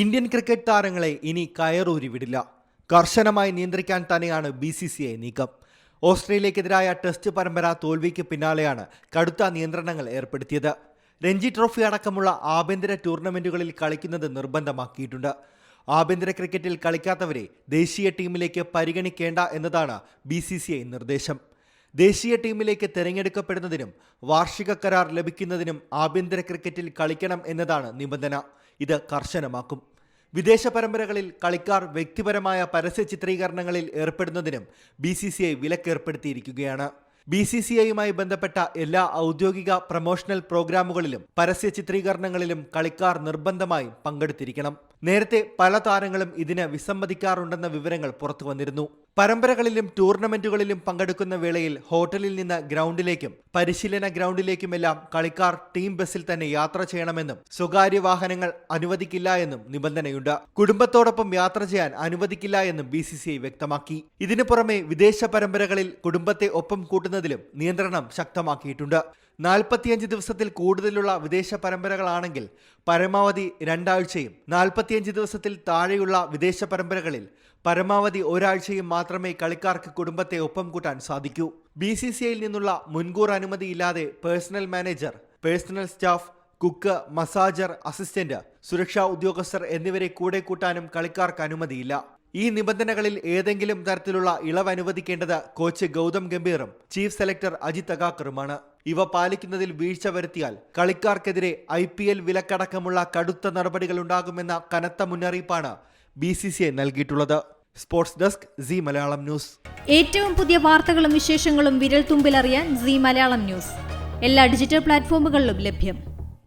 Indian cricket താരങ്ങളെ ഇനി കയറൂരി വിടില്ല കർശനമായി നിയന്ത്രിക്കാൻ തന്നെയാണ് ബി സി സി ഐ നീക്കം. ഓസ്ട്രേലിയക്കെതിരായ ടെസ്റ്റ് പരമ്പര തോൽവിക്ക് പിന്നാലെയാണ് കടുത്ത നിയന്ത്രണങ്ങൾ ഏർപ്പെടുത്തിയത്. രഞ്ജി ട്രോഫി അടക്കമുള്ള ആഭ്യന്തര ടൂർണമെന്റുകളിൽ കളിക്കുന്നത് നിർബന്ധമാക്കിയിട്ടുണ്ട്. ആഭ്യന്തര ക്രിക്കറ്റിൽ കളിക്കാത്തവരെ ദേശീയ ടീമിലേക്ക് പരിഗണിക്കേണ്ട എന്നതാണ് ബി സി സി ഐ നിർദ്ദേശം. ദേശീയ ടീമിലേക്ക് തിരഞ്ഞെടുക്കപ്പെടുന്നതിനും വാർഷിക കരാർ ലഭിക്കുന്നതിനും ആഭ്യന്തര ക്രിക്കറ്റിൽ കളിക്കണം എന്നതാണ് നിബന്ധന. ഇത് കർശനമാക്കും. വിദേശ പരമ്പരകളിൽ കളിക്കാർ വ്യക്തിപരമായ പരസ്യ ചിത്രീകരണങ്ങളിൽ ഏർപ്പെടുന്നതിനും ബി സി സി ഐ വിലക്കേർപ്പെടുത്തിയിരിക്കുകയാണ്. ബി സി സി ഐയുമായി ബന്ധപ്പെട്ട എല്ലാ ഔദ്യോഗിക പ്രൊമോഷണൽ പ്രോഗ്രാമുകളിലും പരസ്യ ചിത്രീകരണങ്ങളിലും കളിക്കാർ നിർബന്ധമായും പങ്കെടുത്തിരിക്കണം. നേരത്തെ പല താരങ്ങളും ഇതിന് വിസമ്മതിക്കാറുണ്ടെന്ന വിവരങ്ങൾ പുറത്തു വന്നിരുന്നു പരമ്പരകളിലും ടൂർണമെന്റുകളിലും പങ്കെടുക്കുന്ന വേളയിൽ ഹോട്ടലിൽ നിന്ന് ഗ്രൗണ്ടിലേക്കും പരിശീലന ഗ്രൗണ്ടിലേക്കുമെല്ലാം കളിക്കാർ ടീം ബസ്സിൽ തന്നെ യാത്ര ചെയ്യണമെന്നും സ്വകാര്യ വാഹനങ്ങൾ അനുവദിക്കില്ല എന്നും നിബന്ധനയുണ്ട്. കുടുംബത്തോടൊപ്പം യാത്ര ചെയ്യാൻ അനുവദിക്കില്ല എന്നും ബി വ്യക്തമാക്കി. ഇതിനു പുറമെ വിദേശ പരമ്പരകളിൽ കുടുംബത്തെ ഒപ്പം കൂട്ടുന്നതിലും നിയന്ത്രണം ശക്തമാക്കിയിട്ടുണ്ട്. നാൽപ്പത്തിയഞ്ച് ദിവസത്തിൽ കൂടുതലുള്ള വിദേശ പരമ്പരകളാണെങ്കിൽ പരമാവധി രണ്ടാഴ്ചയും നാൽപ്പത്തിയഞ്ച് ദിവസത്തിൽ താഴെയുള്ള വിദേശ പരമ്പരകളിൽ പരമാവധി ഒരാഴ്ചയും മാത്രമേ കളിക്കാർക്ക് കുടുംബത്തെ ഒപ്പം കൂട്ടാൻ സാധിക്കൂ. ബി സി സി ഐയിൽ നിന്നുള്ള മുൻകൂർ അനുമതിയില്ലാതെ personal manager personal staff cook masseur assistant സുരക്ഷാ ഉദ്യോഗസ്ഥർ എന്നിവരെ കൂടെ കൂട്ടാനും കളിക്കാർക്ക് അനുമതിയില്ല. ഈ നിബന്ധനകളിൽ ഏതെങ്കിലും തരത്തിലുള്ള ഇളവ് അനുവദിക്കേണ്ടത് കോച്ച് ഗൗതം ഗംഭീറും ചീഫ് സെലക്ടർ അജിത് അഗാക്കറുമാണ്. ഇവ പാലിക്കുന്നതിൽ വീഴ്ച വരുത്തിയാൽ കളിക്കാർക്കെതിരെ ഐ പി എൽ വിലക്കടക്കമുള്ള കടുത്ത നടപടികൾ ഉണ്ടാകുമെന്ന കനത്ത മുന്നറിയിപ്പാണ് ബി സി സി ഐ നൽകിയിട്ടുള്ളത്. Sports desk C Malayalam news. ഏറ്റവും പുതിയ വാർത്തകളും വിശേഷങ്ങളും വിരൽ തുമ്പിലറിയാൻ സി മലയാളം ന്യൂസ്. എല്ലാ ഡിജിറ്റൽ പ്ലാറ്റ്ഫോമുകളിലും ലഭ്യം.